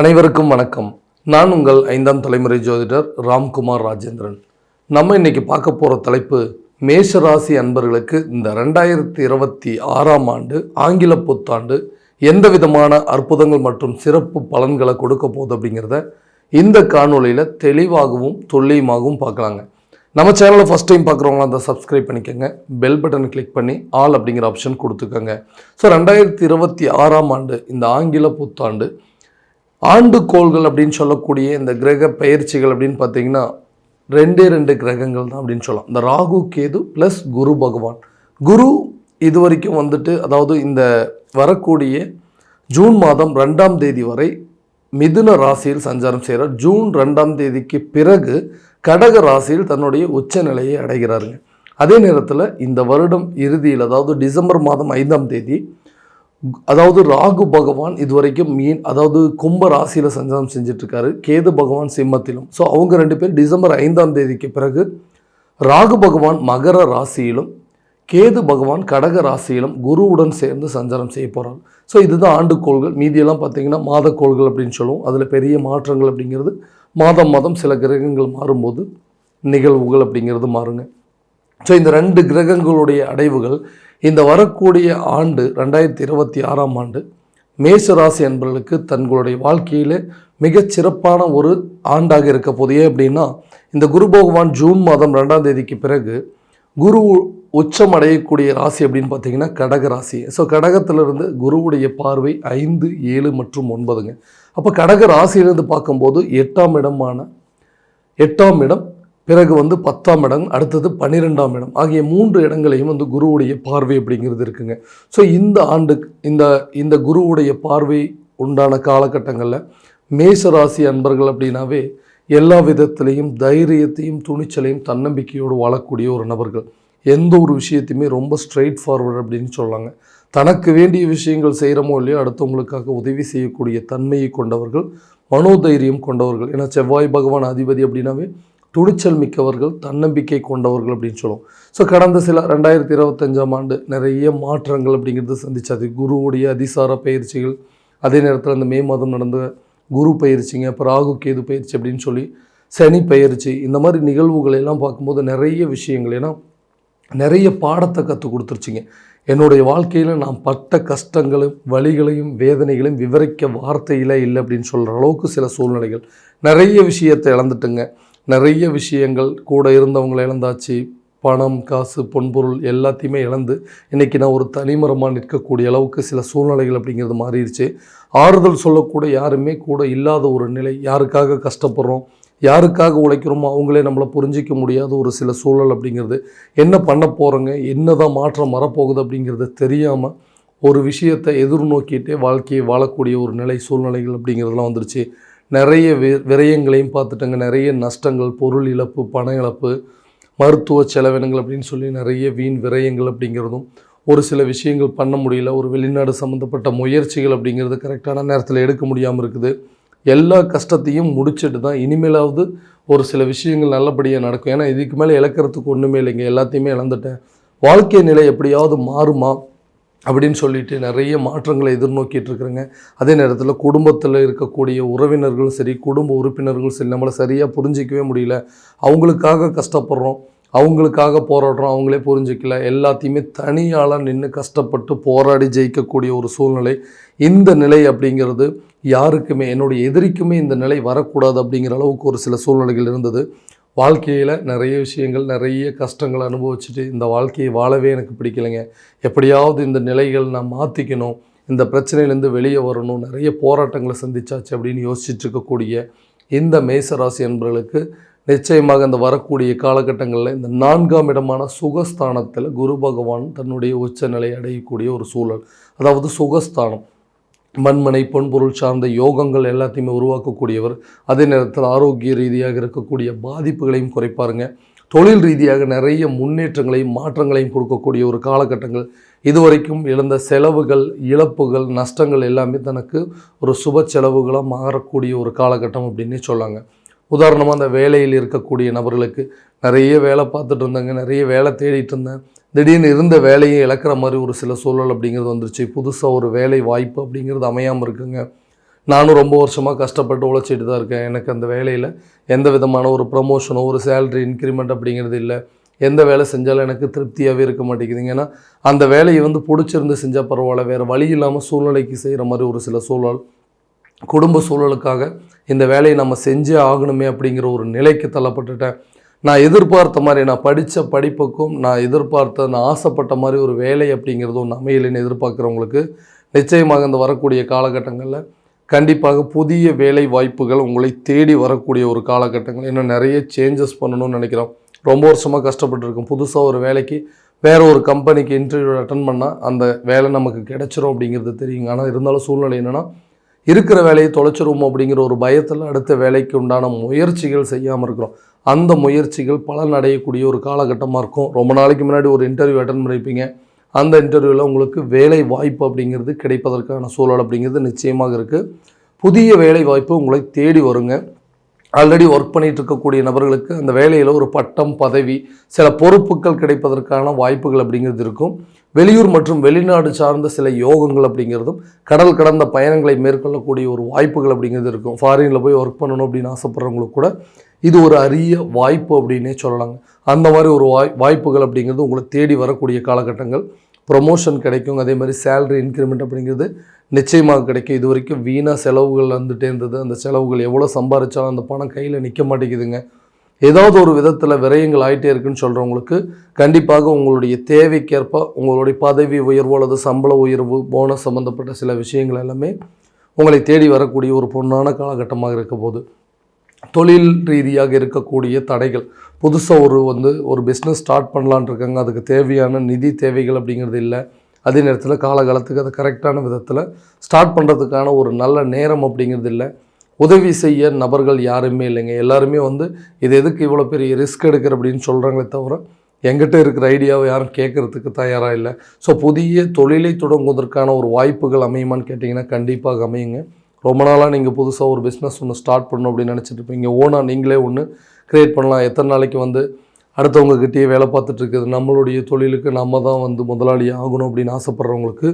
அனைவருக்கும் வணக்கம். நான் உங்கள் ஐந்தாம் தலைமுறை ஜோதிடர் ராம்குமார் ராஜேந்திரன். நம்ம இன்னைக்கு பார்க்க போகிற தலைப்பு மேஷராசி அன்பர்களுக்கு இந்த ரெண்டாயிரத்தி இருபத்தி ஆறாம் ஆண்டு ஆங்கில புத்தாண்டு எந்த விதமான அற்புதங்கள் மற்றும் சிறப்பு பலன்களை கொடுக்க போகுது அப்படிங்கிறத இந்த காணொளியில் தெளிவாகவும் துல்லியமாகவும் பார்க்கலாங்க. நம்ம சேனலை ஃபஸ்ட் டைம் பார்க்குறவங்களாம் அந்த சப்ஸ்கிரைப் பண்ணிக்கோங்க. பெல் பட்டன் கிளிக் பண்ணி ஆல் அப்படிங்கிற ஆப்ஷன் கொடுத்துக்கோங்க. ஸோ ரெண்டாயிரத்தி இருபத்தி ஆறாம் ஆண்டு இந்த ஆங்கில புத்தாண்டு ஆண்டு கோள்கள் அப்படின்னு சொல்லக்கூடிய இந்த கிரக பயிற்சிகள் அப்படின்னு பார்த்தீங்கன்னா ரெண்டே ரெண்டு கிரகங்கள் தான் அப்படின்னு சொல்லலாம். இந்த ராகு கேது ப்ளஸ் குரு பகவான். குரு இது வரைக்கும் வந்துட்டு அதாவது இந்த வரக்கூடிய ஜூன் மாதம் ரெண்டாம் தேதி வரை மிதுன ராசியில் சஞ்சாரம் செய்கிறார். ஜூன் ரெண்டாம் தேதிக்கு பிறகு கடக ராசியில் தன்னுடைய உச்ச நிலையை அடைகிறாருங்க. அதே நேரத்தில் இந்த வருடம் இறுதியில் அதாவது டிசம்பர் மாதம் ஐந்தாம் தேதி அதாவது ராகு பகவான் இதுவரைக்கும் மீன் அதாவது கும்ப ராசியில் சஞ்சாரம் செஞ்சிட்ருக்காரு. கேது பகவான் சிம்மத்திலும். ஸோ அவங்க ரெண்டு பேர் டிசம்பர் ஐந்தாம் தேதிக்கு பிறகு ராகு பகவான் மகர ராசியிலும் கேது பகவான் கடக ராசியிலும் குருவுடன் சேர்ந்து சஞ்சாரம் செய்ய போகிறாங்க ஸோ இதுதான் ஆண்டு கோள்கள். மீதியெல்லாம் பார்த்திங்கன்னா மாத கோள்கள் அப்படின்னு சொல்லுவோம். அதில் பெரிய மாற்றங்கள் அப்படிங்கிறது மாதம் மாதம் சில கிரகங்கள் மாறும்போது நிகழ்வுகள் அப்படிங்கிறது மாறுங்க. ஸோ இந்த ரெண்டு கிரகங்களுடைய அடைவுகள் இந்த வரக்கூடிய ஆண்டு ரெண்டாயிரத்தி இருபத்தி ஆறாம் ஆண்டு மேஷராசி அன்பர்களுக்கு தங்களுடைய வாழ்க்கையில் மிகச் சிறப்பான ஒரு ஆண்டாக இருக்க போது ஏன் அப்படின்னா இந்த குரு பகவான் ஜூன் மாதம் ரெண்டாம் தேதிக்கு பிறகு குரு உச்சம் அடையக்கூடிய ராசி அப்படின்னு பார்த்தீங்கன்னா கடக ராசி. ஸோ கடகத்திலிருந்து குருவுடைய பார்வை ஐந்து ஏழு மற்றும் ஒன்பதுங்க. அப்போ கடக ராசியிலிருந்து பார்க்கும்போது எட்டாம் இடமான எட்டாம் இடம் பிறகு வந்து பத்தாம் இடம் அடுத்தது பன்னிரெண்டாம் இடம் ஆகிய மூன்று இடங்களையும் வந்து குருவுடைய பார்வை அப்படிங்கிறது இருக்குங்க. ஸோ இந்த ஆண்டு இந்த இந்த குருவுடைய பார்வை உண்டான காலகட்டங்களில் மேசராசி அன்பர்கள் அப்படின்னாவே எல்லா விதத்திலையும் தைரியத்தையும் துணிச்சலையும் தன்னம்பிக்கையோடு வாழக்கூடிய ஒரு நபர்கள். எந்த ஒரு விஷயத்தையுமே ரொம்ப ஸ்ட்ரெயிட் ஃபார்வர்டு அப்படின்னு சொல்லாங்க. தனக்கு வேண்டிய விஷயங்கள் செய்கிறமோ இல்லையோ அடுத்தவங்களுக்காக உதவி செய்யக்கூடிய தன்மையை கொண்டவர்கள் மனோதைரியம் கொண்டவர்கள். ஏன்னா செவ்வாய் பகவான் அதிபதி அப்படின்னாவே துணிச்சல் மிக்கவர்கள் தன்னம்பிக்கை கொண்டவர்கள் அப்படின்னு சொல்லுவோம். ஸோ கடந்த சில ரெண்டாயிரத்தி இருபத்தஞ்சாம் ஆண்டு நிறைய மாற்றங்கள் அப்படிங்கிறது சந்திச்சாது. குருவுடைய அதிசார பயிற்சிகள் அதே நேரத்தில் அந்த மே மாதம் நடந்த குரு பயிற்சிங்க அப்புறம் ராகு கேது பயிற்சி அப்படின்னு சொல்லி சனி பயிற்சி இந்த மாதிரி நிகழ்வுகளை எல்லாம் பார்க்கும்போது நிறைய விஷயங்கள். ஏன்னா நிறைய பாடத்தை கற்றுக் கொடுத்துருச்சிங்க. என்னுடைய வாழ்க்கையில் நான் பட்ட கஷ்டங்களும் வழிகளையும் வேதனைகளையும் விவரிக்க வார்த்தையில் இல்லை அப்படின்னு சொல்கிற அளவுக்கு சில சூழ்நிலைகள். நிறைய விஷயத்தை இழந்துட்டுங்க. நிறைய விஷயங்கள் கூட இருந்தவங்களை இழந்தாச்சு. பணம் காசு பொன்பொருள் எல்லாத்தையுமே இழந்து இன்றைக்கி நான் ஒரு தனிமரமாக நிற்கக்கூடிய அளவுக்கு சில சூழ்நிலைகள் அப்படிங்கிறது மாறிடுச்சு. ஆறுதல் சொல்லக்கூட யாருமே கூட இல்லாத ஒரு நிலை. யாருக்காக கஷ்டப்படுறோம்? யாருக்காக உழைக்கிறோமோ அவங்களே நம்மளை புரிஞ்சிக்க முடியாத ஒரு சில சூழல் அப்படிங்கிறது. என்ன பண்ண போகிறோங்க என்ன தான் மாற்றம் வரப்போகுது அப்படிங்கிறது தெரியாமல் ஒரு விஷயத்தை எதிர்நோக்கிட்டே வாழ்க்கையை வாழக்கூடிய ஒரு நிலை சூழ்நிலைகள் அப்படிங்கிறதுலாம் வந்துருச்சு. நிறைய வி விரயங்களையும் பார்த்துட்டங்க. நிறைய நஷ்டங்கள் பொருள் இழப்பு பண இழப்பு மருத்துவ செலவினங்கள் அப்படின்னு சொல்லி நிறைய வீண் விரயங்கள் அப்படிங்கிறதும் ஒரு சில விஷயங்கள் பண்ண முடியல ஒரு வெளிநாடு சம்மந்தப்பட்ட முயற்சிகள் அப்படிங்கிறது கரெக்டான நேரத்தில் எடுக்க முடியாமல் இருக்குது. எல்லா கஷ்டத்தையும் முடிச்சுட்டு தான் இனிமேலாவது ஒரு சில விஷயங்கள் நல்லபடியாக நடக்கும். ஏன்னா இதுக்கு மேலே இழக்கிறதுக்கு ஒன்றுமே இல்லைங்க. எல்லாத்தையுமே இழந்துட்டேன். வாழ்க்கை நிலை எப்படியாவது மாறுமா? அப்படின்னு சொல்லிட்டு நிறைய மாற்றங்களை எதிர்நோக்கிட்டு இருக்கிறேங்க. அதே நேரத்தில் குடும்பத்தில் இருக்கக்கூடிய உறவினர்களும் சரி குடும்ப உறுப்பினர்களும் சரி நம்மளை சரியாக புரிஞ்சிக்கவே முடியல. அவங்களுக்காக கஷ்டப்படுறோம். அவங்களுக்காக போராடுறோம். அவங்களே புரிஞ்சிக்கல. எல்லாத்தையுமே தனியால் நின்று கஷ்டப்பட்டு போராடி ஜெயிக்கக்கூடிய ஒரு சூழ்நிலை. இந்த நிலை அப்படிங்கிறது யாருக்குமே என்னுடைய எதிரிக்குமே இந்த நிலை வரக்கூடாது அப்படிங்கிற அளவுக்கு ஒரு சில சூழ்நிலைகள் இருந்தது. வாழ்க்கையில் நிறைய விஷயங்கள் நிறைய கஷ்டங்களை அனுபவிச்சுட்டு இந்த வாழ்க்கையை வாழவே எனக்கு பிடிக்கலைங்க. எப்படியாவது இந்த நிலைகள் நான் மாற்றிக்கணும் இந்த பிரச்சனையிலேருந்து வெளியே வரணும் நிறைய போராட்டங்களை சந்திச்சாச்சு அப்படின்னு யோசிச்சுட்டு இருக்கக்கூடிய இந்த மேசராசி என்பவர்களுக்கு நிச்சயமாக இந்த வரக்கூடிய காலகட்டங்களில் இந்த நான்காம் இடமான சுகஸ்தானத்தில் குரு பகவான் தன்னுடைய உச்ச அடையக்கூடிய ஒரு சூழல். அதாவது சுகஸ்தானம். மண்மனை பொன்பொருள் சார்ந்த யோகங்கள் எல்லாத்தையுமே உருவாக்கக்கூடியவர். அதே நேரத்தில் ஆரோக்கிய ரீதியாக இருக்கக்கூடிய பாதிப்புகளையும் குறைப்பாருங்க. தொழில் ரீதியாக நிறைய முன்னேற்றங்களையும் மாற்றங்களையும் கொடுக்கக்கூடிய ஒரு காலகட்டங்கள். இதுவரைக்கும் இழந்த செலவுகள் இழப்புகள் நஷ்டங்கள் எல்லாமே தனக்கு ஒரு சுப செலவுகளாக மாறக்கூடிய ஒரு காலகட்டம் அப்படின்னே சொல்லாங்க. உதாரணமாக அந்த வேலையில் இருக்கக்கூடிய நபர்களுக்கு நிறைய வேலை பார்த்துட்டு இருந்தாங்க நிறைய வேலை தேடிட்டு இருந்தேன். திடீர்னு இருந்த வேலையை இழக்கிற மாதிரி ஒரு சில சூழல் அப்படிங்கிறது வந்துருச்சு. புதுசாக ஒரு வேலை வாய்ப்பு அப்படிங்கிறது அமையாமல் இருக்குங்க. நானும் ரொம்ப வருஷமாக கஷ்டப்பட்டு உழைச்சிட்டு தான் இருக்கேன். எனக்கு அந்த வேலையில் எந்த விதமான ஒரு ப்ரமோஷனோ ஒரு சேலரி இன்க்ரிமெண்ட் அப்படிங்கிறது இல்லை. எந்த வேலை செஞ்சாலும் எனக்கு திருப்தியாகவே இருக்க மாட்டேங்குதுங்க. ஏன்னா அந்த வேலையை வந்து பிடிச்சிருந்து செஞ்சால் பரவாயில்ல. வேறு வழி இல்லாமல் சூழ்நிலைக்கு செய்கிற மாதிரி ஒரு சில சூழல். குடும்ப சூழலுக்காக இந்த வேலையை நம்ம செஞ்சே ஆகணுமே அப்படிங்கிற ஒரு நிலைக்கு தள்ளப்பட்டுட்டேன். நான் எதிர்பார்த்த மாதிரி நான் படித்த படிப்புக்கும் நான் எதிர்பார்த்த நான் ஆசைப்பட்ட மாதிரி ஒரு வேலை அப்படிங்கிறது ஒன்று அமையலைன்னு எதிர்பார்க்குறவங்களுக்கு நிச்சயமாக இந்த வரக்கூடிய காலகட்டங்களில் கண்டிப்பாக புதிய வேலை வாய்ப்புகள் உங்களை தேடி வரக்கூடிய ஒரு காலகட்டங்கள். இன்னும் நிறைய சேஞ்சஸ் பண்ணணும்னு நினைக்கிறோம். ரொம்ப வருஷமாக கஷ்டப்பட்டுருக்கோம். புதுசாக ஒரு வேலைக்கு வேறு ஒரு கம்பெனிக்கு இன்டர்வியூ அட்டன் பண்ணால் அந்த வேலை நமக்கு கிடச்சிரும் அப்படிங்கிறது தெரியுங்க. ஆனால் இருந்தாலும் சூழ்நிலை என்னென்னா இருக்கிற வேலையை தொலைச்சிருவோம் அப்படிங்கிற ஒரு பயத்தில் அடுத்த வேலைக்கு உண்டான முயற்சிகள் செய்யாமல் இருக்கிறோம். அந்த முயற்சிகள் பலன் அடையக்கூடிய ஒரு காலகட்டமாக இருக்கும். ரொம்ப நாளைக்கு முன்னாடி ஒரு இன்டர்வியூ அட்டன் பண்ணியிருப்பீங்க அந்த இன்டர்வியூவில் உங்களுக்கு வேலை வாய்ப்பு அப்படிங்கிறது கிடைப்பதற்கான சூழல் அப்படிங்கிறது நிச்சயமாக இருக்குது புதிய வேலை வாய்ப்பு உங்களை தேடி வருங்க. ஆல்ரெடி ஒர்க் பண்ணிகிட்டு இருக்கக்கூடிய நபர்களுக்கு அந்த வேலையில் ஒரு பட்டம் பதவி சில பொறுப்புகள் கிடைப்பதற்கான வாய்ப்புகள் அப்படிங்கிறது இருக்கும். வெளியூர் மற்றும் வெளிநாடு சார்ந்த சில யோகங்கள் அப்படிங்கிறதும் கடல் கடந்த பயணங்களை மேற்கொள்ளக்கூடிய ஒரு வாய்ப்புகள் அப்படிங்கிறது இருக்கும். ஃபாரினில் போய் ஒர்க் பண்ணணும் அப்படின்னு ஆசைப்பட்றவங்களுக்கு கூட இது ஒரு அரிய வாய்ப்பு அப்படின்னே சொல்லலாங்க. அந்த மாதிரி ஒரு வாய் வாய்ப்புகள் அப்படிங்கிறது உங்களை தேடி வரக்கூடிய காலகட்டங்கள். ப்ரொமோஷன் கிடைக்கும் அதே மாதிரி சேலரி இன்க்ரிமெண்ட் அப்படிங்கிறது நிச்சயமாக கிடைக்கும். இது வரைக்கும் வீணாக செலவுகள் வந்துட்டே இருந்தது. அந்த செலவுகள் எவ்வளோ சம்பாரித்தாலும் அந்த பணம் கையில் நிற்க மாட்டேங்குதுங்க. ஏதாவது ஒரு விதத்தில் விரயங்கள் ஆகிட்டே இருக்குன்னு சொல்கிறவங்களுக்கு கண்டிப்பாக உங்களுடைய தேவைக்கேற்ப உங்களுடைய பதவி உயர்வு அல்லது சம்பள உயர்வு போனஸ் சம்மந்தப்பட்ட சில விஷயங்கள் எல்லாமே உங்களை தேடி வரக்கூடிய ஒரு பொன்னான காலகட்டமாக இருக்க போது தொழில் ரீதியாக இருக்கக்கூடிய தடைகள். புதுசாக ஒரு வந்து ஒரு பிஸ்னஸ் ஸ்டார்ட் பண்ணலான்னு இருக்காங்க. அதுக்கு தேவையான நிதி தேவைகள் அப்படிங்கிறது இல்லை. அதே நேரத்தில் காலகாலத்துக்கு அதை கரெக்டான விதத்தில் ஸ்டார்ட் பண்ணுறதுக்கான ஒரு நல்ல நேரம் அப்படிங்கிறது இல்லை. உதவி செய்ய நபர்கள் யாருமே இல்லைங்க. எல்லாருமே வந்து இது எதுக்கு இவ்வளோ பெரிய ரிஸ்க் எடுக்கிற அப்படின்னு சொல்கிறாங்களே தவிர எங்கிட்ட இருக்கிற ஐடியாவை யாரும் கேட்குறதுக்கு தயாராக இல்லை. ஸோ புதிய தொழிலை தொடங்குவதற்கான ஒரு வாய்ப்புகள் அமையுமான்னு கேட்டிங்கன்னா கண்டிப்பாக அமையுங்க. ரொம்ப நாளாக நீங்கள் புதுசாக ஒரு பிஸ்னஸ் ஒன்று ஸ்டார்ட் பண்ணணும் அப்படின்னு நினச்சிட்டு இருப்பீங்க. ஓனாக நீங்களே ஒன்று க்ரியேட் பண்ணலாம். எத்தனை நாளைக்கு வந்து அடுத்தவங்கக்கிட்டேயே வேலை பார்த்துட்டு இருக்குது நம்மளுடைய தொழிலுக்கு நம்ம தான் வந்து முதலாளி ஆகணும் அப்படின்னு ஆசைப்படுறவங்களுக்கு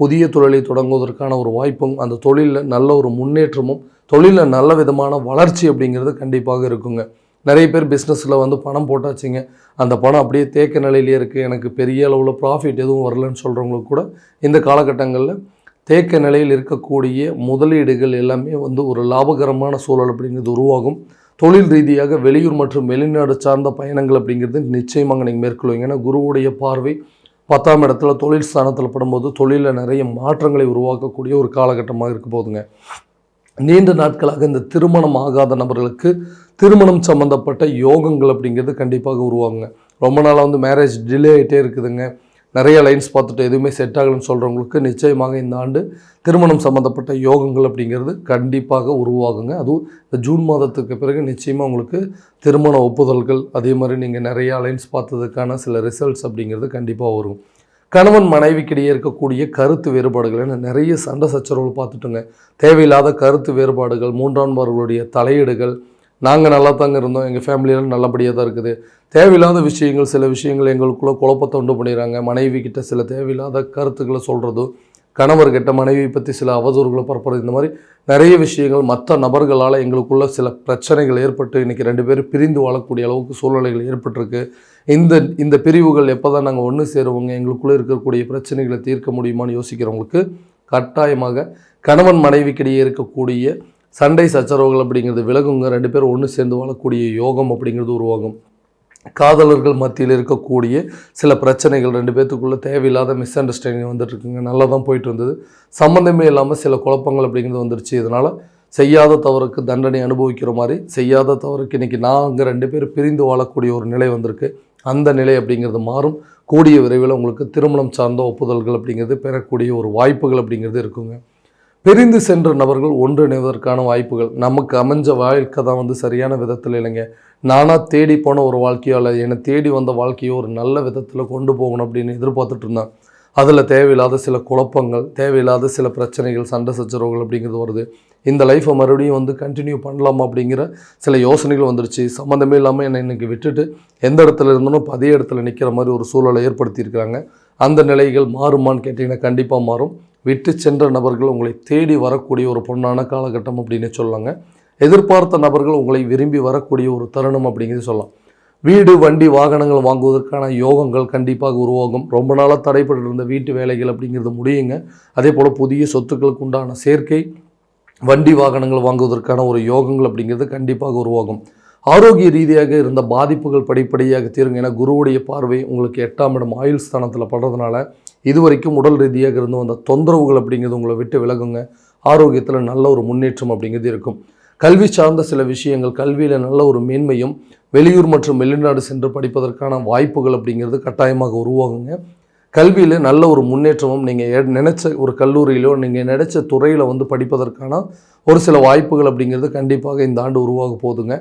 புதிய தொழிலை தொடங்குவதற்கான ஒரு வாய்ப்பும் அந்த தொழிலில் நல்ல ஒரு முன்னேற்றமும் தொழிலில் நல்ல விதமான வளர்ச்சி அப்படிங்கிறது கண்டிப்பாக இருக்குங்க. நிறைய பேர் பிஸ்னஸில் வந்து பணம் போட்டாச்சுங்க. அந்த பணம் அப்படியே தேக்க நிலையிலே இருக்குது எனக்கு பெரிய அளவில் ப்ராஃபிட் எதுவும் வரலன்னு சொல்கிறவங்களுக்கு கூட இந்த காலகட்டங்களில் தேக்க நிலையில் இருக்கக்கூடிய முதலீடுகள் எல்லாமே வந்து ஒரு லாபகரமான சூழல் அப்படிங்கிறது உருவாகும். தொழில் ரீதியாக வெளியூர் மற்றும் வெளிநாடு சார்ந்த பயணங்கள் அப்படிங்கிறது நிச்சயமாக நீங்கள் மேற்கொள்வீங்க ஏன்னா குருவுடைய பார்வை பத்தாம் இடத்துல தொழில் ஸ்தானத்தில் படும்போது தொழிலில் நிறைய மாற்றங்களை உருவாக்கக்கூடிய ஒரு காலகட்டமாக இருக்க போதுங்க நீண்ட நாட்களாக இந்த திருமணம் ஆகாத நபர்களுக்கு திருமணம் சம்மந்தப்பட்ட யோகங்கள் அப்படிங்கிறது கண்டிப்பாக உருவாகுங்க. ரொம்ப நாளாக வந்து மேரேஜ் டிலே ஆகிட்டே இருக்குதுங்க. நிறைய லைன்ஸ் பார்த்துட்டு எதுவுமே செட் ஆகலைன்னு சொல்கிறவங்களுக்கு நிச்சயமாக இந்த ஆண்டு திருமணம் சம்மந்தப்பட்ட யோகங்கள் அப்படிங்கிறது கண்டிப்பாக உருவாகுங்க. அதுவும் இந்த ஜூன் மாதத்துக்கு பிறகு நிச்சயமாக உங்களுக்கு திருமண ஒப்புதல்கள் அதே மாதிரி நீங்கள் நிறைய அலைன்ஸ் பார்த்ததுக்கான சில ரிசல்ட்ஸ் அப்படிங்கிறது கண்டிப்பாக வரும். கணவன் மனைவிக்கிடையே இருக்கக்கூடிய கருத்து வேறுபாடுகள் ஏன்னா நிறைய சண்டை சச்சரவுகள் பார்த்துட்டுங்க. தேவையில்லாத கருத்து வேறுபாடுகள் மூன்றாம்பவர்களுடைய தலையீடுகள் நாங்கள் நல்லா தாங்க இருந்தோம். எங்கள் ஃபேமிலியில் நல்லபடியாக தான் இருக்குது. தேவையில்லாத விஷயங்கள் சில விஷயங்கள் எங்களுக்குள்ளே குழப்பத்தை உண்டு பண்ணிடுறாங்க. மனைவி கிட்ட சில தேவையில்லாத கருத்துக்களை சொல்கிறதோ கணவர்கிட்ட மனைவி பற்றி சில அவதூறுகளை பரப்புறது இந்த மாதிரி நிறைய விஷயங்கள் மற்ற நபர்களால் எங்களுக்குள்ள சில பிரச்சனைகள் ஏற்பட்டு இன்றைக்கி ரெண்டு பேரும் பிரிந்து வாழக்கூடிய அளவுக்கு சூழ்நிலைகள் ஏற்பட்டிருக்கு. இந்த இந்த பிரிவுகள் எப்போ தான் நாங்கள் ஒன்று சேருவோங்க எங்களுக்குள்ளே இருக்கக்கூடிய பிரச்சனைகளை தீர்க்க முடியுமான்னு யோசிக்கிறவங்களுக்கு கட்டாயமாக கணவன் மனைவிக்கிடையே இருக்கக்கூடிய சண்டை சச்சரவுகள் அப்படிங்கிறது விலகுங்க. ரெண்டு பேரும் ஒன்று சேர்ந்து வாழக்கூடிய யோகம் அப்படிங்கிறது உருவாகும். காதலர்கள் மத்தியில் இருக்கக்கூடிய சில பிரச்சனைகள் ரெண்டு பேர்த்துக்குள்ளே தேவையில்லாத மிஸ் அண்டர்ஸ்டாண்டிங் வந்துட்டு இருக்குங்க நல்லா தான் போயிட்டு இருந்தது சம்மந்தமே இல்லாமல் சில குழப்பங்கள் அப்படிங்கிறது வந்துருச்சு. இதனால் செய்யாத தவறுக்கு தண்டனை அனுபவிக்கிற மாதிரி செய்யாத தவறுக்கு இன்றைக்கி நான் அங்கே ரெண்டு பேரும் பிரிந்து வாழக்கூடிய ஒரு நிலை வந்திருக்கு. அந்த நிலை அப்படிங்கிறது மாறும். கூடிய விரைவில் உங்களுக்கு திருமணம் சார்ந்த ஒப்புதல்கள் அப்படிங்கிறது பெறக்கூடிய ஒரு வாய்ப்புகள் அப்படிங்கிறது இருக்குங்க. பிரிந்து சென்ற நபர்கள் ஒன்றிணைவதற்கான வாய்ப்புகள். நமக்கு அமைஞ்ச வாழ்க்கை தான் வந்து சரியான விதத்தில் இல்லைங்க. நானாக தேடி போன ஒரு வாழ்க்கையோ என்னை தேடி வந்த வாழ்க்கையோ ஒரு நல்ல விதத்தில் கொண்டு போகணும் அப்படின்னு எதிர்பார்த்துட்டு இருந்தேன். அதில் தேவையில்லாத சில குழப்பங்கள் தேவையில்லாத சில பிரச்சனைகள் சண்டை சச்சரவுகள் அப்படிங்கிறது வருது. இந்த லைஃப்பை மறுபடியும் வந்து கண்டினியூ பண்ணலாமா அப்படிங்கிற சில யோசனைகள் வந்துருச்சு. சம்மந்தமே இல்லாமல் என்னை இன்னைக்கு விட்டுட்டு எந்த இடத்துல இருந்தனோ அதே இடத்துல நிற்கிற மாதிரி ஒரு சூழலை ஏற்படுத்தியிருக்கிறாங்க. அந்த நிலைகள் மாறுமான்னு கேட்டிங்கன்னா கண்டிப்பாக மாறும். விட்டு சென்ற நபர்கள் உங்களை தேடி வரக்கூடிய ஒரு பொண்ணான காலகட்டம் அப்படின்னு சொல்லலாங்க. எதிர்பார்த்த நபர்கள் உங்களை விரும்பி வரக்கூடிய ஒரு தருணம் அப்படிங்கிறது சொல்லலாம். வீடு வண்டி வாகனங்கள் வாங்குவதற்கான யோகங்கள் கண்டிப்பாக உருவாகும். ரொம்ப நாளாக தடைப்பட்டு இருந்த வீட்டு வேலைகள் அப்படிங்கிறது முடியுங்க. அதே போல் புதிய சொத்துக்களுக்கு உண்டான சேர்க்கை வண்டி வாகனங்கள் வாங்குவதற்கான ஒரு யோகங்கள் அப்படிங்கிறது கண்டிப்பாக உருவாகும். ஆரோக்கிய ரீதியாக இருந்த பாதிப்புகள் படிப்படியாக தீருங்க ஏன்னா குருவுடைய பார்வை உங்களுக்கு எட்டாம் இடம் ஆயுள் ஸ்தானத்தில் படுறதுனால இதுவரைக்கும் உடல் ரீதியாக இருந்து வந்த தொந்தரவுகள் அப்படிங்கிறது உங்களை விட்டு விலகுங்க. ஆரோக்கியத்தில் நல்ல ஒரு முன்னேற்றம் அப்படிங்கிறது இருக்கும். கல்வி சார்ந்த சில விஷயங்கள் கல்வியில் நல்ல ஒரு மேன்மையும் வெளியூர் மற்றும் வெளிநாடு சென்று படிப்பதற்கான வாய்ப்புகள் அப்படிங்கிறது கட்டாயமாக உருவாகுங்க. கல்வியில் நல்ல ஒரு முன்னேற்றமும் நீங்கள் நினச்ச ஒரு கல்லூரியிலோ நீங்கள் நினச்ச துறையில் வந்து படிப்பதற்கான ஒரு சில வாய்ப்புகள் அப்படிங்கிறது கண்டிப்பாக இந்த ஆண்டு உருவாக போகுதுங்க.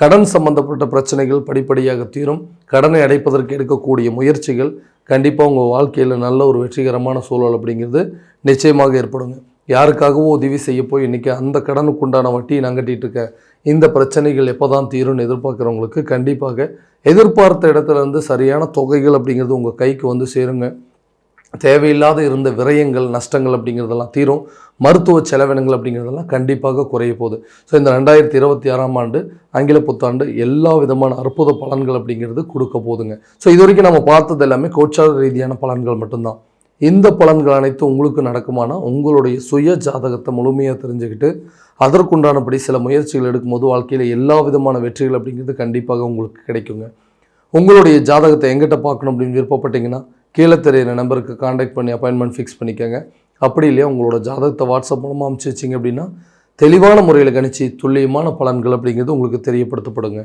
கடன் சம்பந்தப்பட்ட பிரச்சனைகள் படிப்படியாக தீரும். கடனை அடைப்பதற்கு எடுக்கக்கூடிய முயற்சிகள் கண்டிப்பாக உங்கள் வாழ்க்கையில் நல்ல ஒரு வெற்றிகரமான சூழல் அப்படிங்கிறது நிச்சயமாக ஏற்படுங்க. யாருக்காகவோ உதவி செய்ய போய் இன்றைக்கி அந்த கடனுக்கு உண்டான வட்டியை நான் கட்டிட்டு இருக்கேன் இந்த பிரச்சனைகள் எப்போ தான் தீரும்னு எதிர்பார்க்குறவங்களுக்கு கண்டிப்பாக எதிர்பார்த்த இடத்துல இருந்து சரியான தொகைகள் அப்படிங்கிறது உங்கள் கைக்கு வந்து சேருங்க. தேவையில்லாத இருந்த விரயங்கள் நஷ்டங்கள் அப்படிங்கிறதெல்லாம் தீரும். மருத்துவ செலவினங்கள் அப்படிங்கிறதெல்லாம் கண்டிப்பாக குறைய போகுது. ஸோ இந்த ரெண்டாயிரத்தி இருபத்தி ஆறாம் ஆண்டு ஆங்கில புத்தாண்டு எல்லா விதமான அற்புத பலன்கள் அப்படிங்கிறது கொடுக்க போகுதுங்க. ஸோ இது வரைக்கும் நம்ம பார்த்தது எல்லாமே கோச்சார ரீதியான பலன்கள் மட்டும்தான். இந்த பலன்கள் அனைத்தும் உங்களுக்கு நடக்குமானா உங்களுடைய சுய ஜாதகத்தை முழுமையாக தெரிஞ்சுக்கிட்டு அதற்குண்டானபடி சில முயற்சிகள் எடுக்கும்போது வாழ்க்கையில் எல்லா விதமான வெற்றிகள் அப்படிங்கிறது கண்டிப்பாக உங்களுக்கு கிடைக்குங்க. உங்களுடைய ஜாதகத்தை எங்கிட்ட பார்க்கணும் அப்படின்னு விருப்பப்பட்டீங்கன்னா கீழே தெரியிற நம்பருக்கு காண்டாக்ட் பண்ணி அப்பாயின்மெண்ட் ஃபிக்ஸ் பண்ணிக்கோங்க. அப்படி இல்லையா உங்களோட ஜாதகத்தை வாட்ஸ்அப் மூலமாக அனுப்பிச்சி வச்சிங்க அப்படின்னா தெளிவான முறையில் கணிச்சு துல்லியமான பலன்கள் அப்படிங்கிறது உங்களுக்கு தெரியப்படுத்தப்படுங்க.